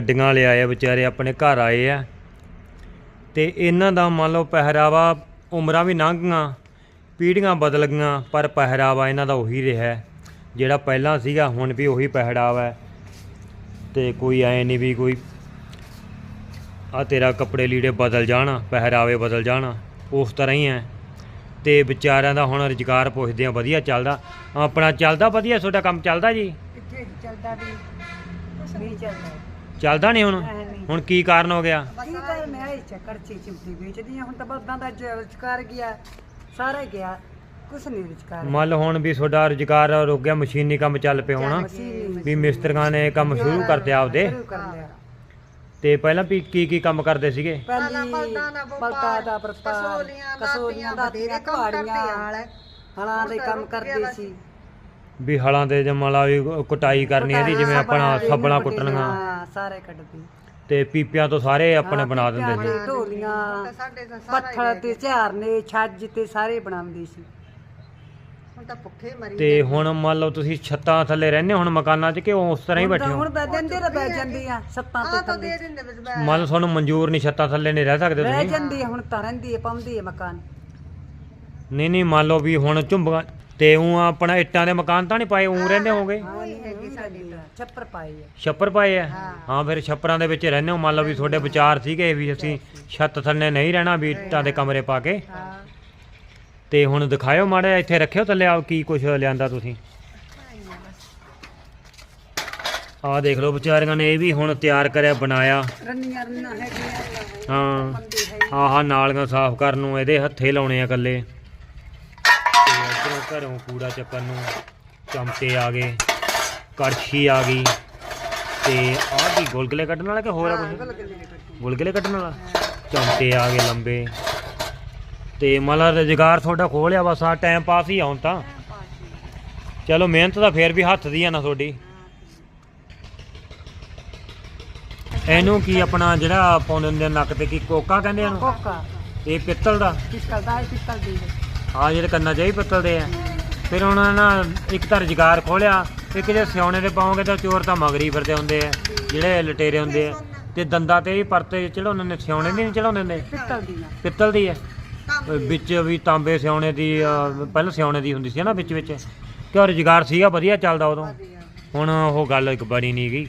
ਗੱਡੀਆਂ ਲਿਆਏ ਆ, ਵਿਚਾਰੇ ਆਪਣੇ ਘਰ ਆਏ ਆ। ਤੇ ਇਹਨਾਂ ਦਾ ਮੰਨ ਲਓ ਪਹਿਰਾਵਾ ਉਮਰਾਂ ਵੀ ਲੰਘੀਆਂ, ਪੀੜ੍ਹੀਆਂ ਬਦਲ ਗਈਆਂ ਪਰ ਪਹਿਰਾਵਾ ਇਹਨਾਂ ਦਾ ਉਹੀ ਰਿਹਾ ਜਿਹੜਾ ਪਹਿਲਾਂ ਸੀਗਾ, ਹੁਣ ਵੀ ਉਹੀ ਪਹਿਰਾਵਾ ਹੈ। ਤੇ ਕੋਈ ਐ ਨਹੀਂ ਵੀ ਕੋਈ ਆ ਤੇਰਾ ਕੱਪੜੇ ਲੀੜੇ ਬਦਲ ਜਾਣ, ਪਹਿਰਾਵੇ ਬਦਲ ਜਾਣ, ਉਸ ਤਰ੍ਹਾਂ ਹੀ ਹੈ। ਤੇ ਵਿਚਾਰਿਆਂ ਦਾ ਹੁਣ ਰੁਜ਼ਗਾਰ ਪੁੱਛਦੇ ਆ, ਵਧੀਆ ਚੱਲਦਾ। ਆਪਣਾ ਚੱਲਦਾ ਵਧੀਆ, ਤੁਹਾਡਾ ਕੰਮ ਚੱਲਦਾ ਜੀ? ਕਿੱਥੇ ਚੱਲਦਾ ਵੀ, ਨਹੀਂ ਚੱਲਦਾ। ਚੱਲਦਾ ਨਹੀਂ ਹੁਣ? ਨਹੀਂ। ਹੁਣ ਕੀ ਕਾਰਨ ਹੋ ਗਿਆ? ਕੀ ਕਰ ਮੈਂ ਇਹ ਚੱਕਰ ਚੀ ਚਿਮਟੀ ਵੇਚਦੀ ਹਾਂ। ਹੁਣ ਤਾਂ ਬਲਦਾਂ ਦਾ ਜ- ਰੁਜ਼ਗਾਰ ਗਿਆ। ਸਾਰਾ ਗਿਆ। ਕੁਛ ਨਹੀਂ ਰੁਜ਼ਗਾਰ ਮੰਨ ਲਓ ਹੁਣ ਵੀ ਤੁਹਾਡਾ ਰੁਜ਼ਗਾਰ ਰੁਕ ਗਿਆ ਮਸ਼ੀਨੀ ਕੰਮ ਚੱਲ ਪਿਆ ਹੋਣਾ। ਮਸ਼ੀਨ ਵੀ ਮਿਸਤਰੀਆਂ ਨੇ ਕੰਮ ਸ਼ੁਰੂ ਕਰਤੇ ਆਪਦੇ। ਸ਼ੁਰੂ ਕਰ ਲਿਆ। ਤੇ ਪਹਿਲਾਂ ਵੀ ਕੀ ਕੀ ਕੰਮ ਕਰਦੇ ਸੀਗੇ? ਪਹਿਲੀ ਬਲਦਾ ਦਾ ਵਪਾਰ ਕਸੋਲੀਆਂ ਦਾ ਤੇਰੇ ਕਵਾੜੀਆਂ ਹਲਾਂ। ਦੇ ਕੰਮ ਕਰਦੇ ਸੀ। ਵੀ ਹਲਾਂ ਦੇ ਜਮਲਾ ਵੀ ਕੁਟਾਈ ਕਰਨੀ ਇਹਦੀ ਜਿਵੇਂ ਆਪਣਾ ਸੱਬਣਾ ਕੁੱਟਣੀਆਂ। ਸਾਰੇ ਕੱਢਦੇ। ਤੇ ਪੀਪਿਆਂ ਤੋਂ ਸਾਰੇ ਆਪਣੇ ਬਣਾ ਦਿੰਦੇ ਸੀ ਸੀ। ਢੋਲੀਆਂ ਪੱਥਰ ਤੇ ਝਾਰਨੇ ਛੱਜ ਤੇ ਸਾਰੇ ਬਣਾਉਂਦੇ ਸੀ। ਹੁਣ ਤਾਂ ਭੁੱਖੇ ਮਰੀ ਤੇ ਹੁਣ ਮੰਨ ਲਓ ਤੁਸੀਂ ਛੱਤਾਂ ਥੱਲੇ ਰਹਿੰਦੇ ਹੋ ਹੁਣ ਮਕਾਨਾਂ 'ਚ ਕਿ ਉਸ ਤਰ੍ਹਾਂ ਹੀ ਬੈਠੇ ਹੋ? ਹੁਣ ਤਾਂ ਦਿੰਦੇ ਤਾਂ ਬੈ ਜਾਂਦੀ ਆ ਸੱਤਾਂ ਤੇ ਥੱਲੇ ਦੇ ਦਿੰਦੇ ਵਿੱਚ ਬੈ- ਮੰਨ ਲਓ ਤੁਹਾਨੂੰ ਮਨਜ਼ੂਰ ਨਹੀਂ ਛੱਤਾਂ ਥੱਲੇ ਨਹੀਂ ਰਹਿ ਸਕਦੇ ਰਹਿ ਤੁਸੀਂ। ਜਾਂਦੀ ਆ ਹੁਣ ਤਾਂ ਰਹਿੰਦੀ ਆ ਪਾਉਂਦੀ ਆ ਮਕਾਨ। ਨਹੀਂ ਨਹੀਂ ਮੰਨ ਲਓ ਵੀ ਹੁਣ ਝੁੰਬੀਆਂ ਤੇ ਉਹ ਆਪਣਾ ਇੱਟਾਂ ਦੇ ਮਕਾਨ ਤਾਂ ਨਹੀਂ ਪਾਏ ਉਹ ਰਹਿੰਦੇ ਹੋਗੇ ਹਾਂ ਨਹੀਂ ਹੈਗੀ ਛੱਪਰ ਪਾਈ ਆ। ਛੱਪਰ ਪਾਏ ਆ? ਹਾਂ। ਫਿਰ ਛੱਪਰਾਂ ਦੇ ਵਿੱਚ ਰਹਿੰਦੇ ਹੋ? ਮੰਨ ਲਓ ਵੀ ਤੁਹਾਡੇ ਵਿਚਾਰ ਸੀਗੇ ਵੀ ਅਸੀਂ ਛੱਤ ਥੱਲੇ ਨਹੀਂ ਰਹਿਣਾ ਵੀ ਇੱਟਾਂ ਦੇ ਕਮਰੇ ਪਾ ਕੇ। ਤੇ ਹੁਣ ਦਿਖਾਇਓ ਮਾੜਾ ਇੱਥੇ ਰੱਖਿਓ ਥੱਲੇ ਆ ਕੀ ਕੁਝ ਲਿਆਂਦਾ ਤੁਸੀਂ। ਆਹ ਦੇਖ ਲਓ ਵਿਚਾਰੀਆਂ ਨੇ ਇਹ ਵੀ ਹੁਣ ਤਿਆਰ ਕਰਿਆ ਬਣਾਇਆ। ਰੰਨੀਆਂ ਰੰਨਾਂ ਹੈਗੀਆਂ। ਹਾਂ। ਆਹ ਨਾਲੀਆਂ ਸਾਫ਼ ਕਰਨ ਨੂੰ ਇਹਦੇ ਹੱਥੇ ਲਾਉਣੇ ਆ ਇੱਧਰੋਂ ਘਰੋਂ ਕੂੜਾ ਚੱਕਣ ਨੂੰ ਚਮਚੇ ਆ ਗਏ। ਕੜਛੀ ਆ ਗਈ ਤੇ ਆਹ ਕੀ ਗੁਲਗਲੇ ਕੱਢਣ ਵਾਲਾ ਕਿ ਹੋਰ ਆ ਕੁਝ ਗੁਲਗਲੇ ਕੱਢਣ ਵਾਲਾ? ਚਮਚੇ ਆ ਗਏ ਲੰਬੇ। ਤੇ ਮਤਲਬ ਰੁਜ਼ਗਾਰ ਤੁਹਾਡਾ ਖੋਲਿਆ ਬਸ ਆ ਟਾਈਮ ਪਾਸ ਹੀ ਆਉਣ ਤਾਂ। ਚਲੋ ਮਿਹਨਤ ਤਾਂ ਫੇਰ ਵੀ ਹੱਥ ਦੀ ਆ ਨਾ ਤੁਹਾਡੀ। ਇਹਨੂੰ ਕੀ ਆਪਣਾ ਜਿਹੜਾ ਪਾਉਂਦੇ ਹੁੰਦੇ ਆ ਨੱਕ ਤੇ ਕੀ ਕੋਕਾ ਕਹਿੰਦੇ ਇਹਨੂੰ? ਕੋਕਾ। ਇਹ ਪਿੱਤਲ ਦਾ? ਪਿਸਤਲ ਦਾ ਇਹ ਪਿਸਤਲ ਦੀ। ਹੈ। ਆ ਜਿਹੜੇ ਕੰਨਾਂ 'ਚ ਇਹ ਪਿੱਤਲ ਦੇ ਆ। ਫਿਰ ਉਹਨਾਂ ਨੇ ਨਾ ਇੱਕ ਤਾਂ ਰੁਜ਼ਗਾਰ ਖੋਲਿਆ ਇੱਕ ਜੇ ਸਿਆਉਣੇ ਦੇ ਪਾਉਂਗੇ ਤਾਂ ਚੋਰ ਤਾਂ ਮਗਰੀ ਫਿਰਦੇ ਹੁੰਦੇ ਆ ਜਿਹੜੇ ਲਟੇਰੇ ਹੁੰਦੇ ਆ। ਤੇ ਦੰਦਾਂ ਤੇ ਵੀ ਪਰਤੇ ਚੜਾਉਣੇ ਨੇ ਸਿਆਉਣੇ ਦੀ ਨਹੀਂ ਚੜਾਉਂਦੇ ਨੇ ਪਿੱਤਲ ਦੀ ਆ। ਪਿੱਤਲ ਦੀ ਆ। ਵਿੱਚ ਵੀ ਤਾਂਬੇ ਸਿਆਉਣੇ ਦੀ ਪਹਿਲਾਂ ਸਿਆਉਣੇ ਦੀ ਹੁੰਦੀ ਸੀ ਨਾ ਵਿੱਚ ਵਿੱਚ। ਉਹ ਰੁਜ਼ਗਾਰ ਸੀਗਾ ਵਧੀਆ ਚੱਲਦਾ ਉਦੋਂ। ਹੁਣ ਉਹ ਗੱਲ ਇੱਕ ਬਣੀ ਨਹੀਂ ਗਈ।